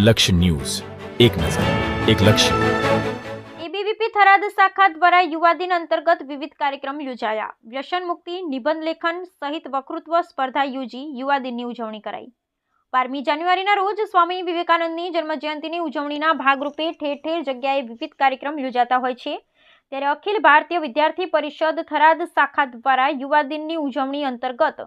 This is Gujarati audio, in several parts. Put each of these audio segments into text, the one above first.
લક્ષ્ય ન્યૂઝ. એક નજર, એક લક્ષ્ય. એબીવીપી થરાદ શાખા દ્વારા યુવા દિન અંતર્ગત વિવિધ કાર્યક્રમ યોજાયા. વ્યસન મુક્તિ, નિબંધ લેખન સહિત વકૃત્વ સ્પર્ધા યોજી યુવા દિનની ઉજવણી કરાઈ. બારમી જાન્યુઆરીના રોજ સ્વામી વિવેકાનંદની જન્મજયંતિની ઉજવણીના ભાગરૂપે ઠેર ઠેર જગ્યાએ વિવિધ કાર્યક્રમ યોજાતા હોય છે. ત્યારે અખિલ ભારતીય વિદ્યાર્થી પરિષદ થરાદ શાખા દ્વારા યુવા દિનની ઉજવણી અંતર્ગત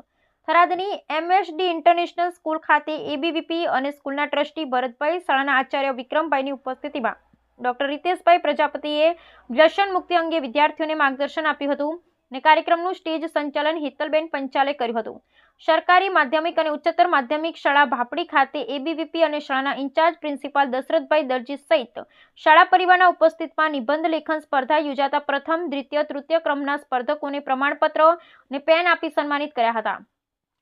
થરાદની એમએસડી ઇન્ટરનેશનલ સ્કૂલ ખાતે એબીવીપી અને સ્કૂલના ટ્રસ્ટી ભરતભાઈ શાળાના આચાર્ય વિક્રમભાઈની ઉપસ્થિતિમાં ડોક્ટર રીતેશભાઈ પ્રજાપતિએ વ્યસન મુક્તિ અંગે વિદ્યાર્થીઓને માર્ગદર્શન આપ્યું હતું અને કાર્યક્રમનું સ્ટેજ સંચાલન હેતલબેન પંચાલે કર્યું હતું. સરકારી માધ્યમિક અને ઉચ્ચતર માધ્યમિક શાળા ભાપડી ખાતે એબીવીપી અને શાળાના ઇન્ચાર્જ પ્રિન્સિપાલ દશરથભાઈ દરજી સહિત શાળા પરિવારના ઉપસ્થિતમાં નિબંધ લેખન સ્પર્ધા યોજાતા પ્રથમ, દ્વિતીય, તૃતીય ક્રમના સ્પર્ધકોને પ્રમાણપત્ર અને પેન આપી સન્માનિત કર્યા હતા.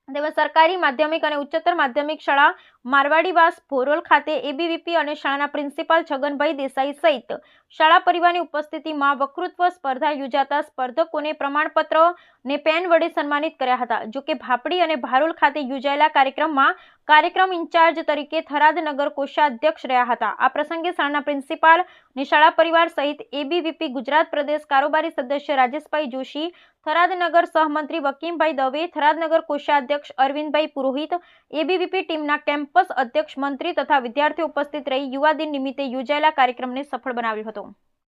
તેમજ સરકારી માધ્યમિક અને ઉચ્ચતર માધ્યમિક શાળા મારવાડીવાસ ભોરોલ ખાતે એબીવીપી અને શાળાના પ્રિન્સિપાલ છગનભાઈ દેસાઈ સહિત શાળા પરિવારની ઉપસ્થિતિમાં વક્તૃત્વ સ્પર્ધા યોજાતા સ્પર્ધકોને પ્રમાણપત્ર ને પેન વડે સન્માનિત કર્યા હતા. જો કે ભાપડી અને ભારોલ ખાતે યોજાયેલા કાર્યક્રમમાં કાર્યક્રમ ઇન્ચાર્જ તરીકે થરાદ નગર કોષાધ્યક્ષ રહ્યા હતા. આ પ્રસંગે શાળાના પ્રિન્સિપાલ અને શાળા પરિવાર સહિત એબીવીપી ગુજરાત પ્રદેશ કારોબારી સદસ્ય રાજેશભાઈ જોશી, થરાદ નગર સહમંત્રી વકીમભાઈ દવે, થરાદ નગર કોષાધ્યક્ષ અરવિંદભાઈ પુરોહિત એબીવીપી ટીમના કેમ્પસ અધ્યક્ષ, મંત્રી તથા વિદ્યાર્થીઓ ઉપસ્થિત રહી યુવા દિન નિમિત્તે યોજાયેલા કાર્યક્રમને સફળ બનાવ્યો હતો.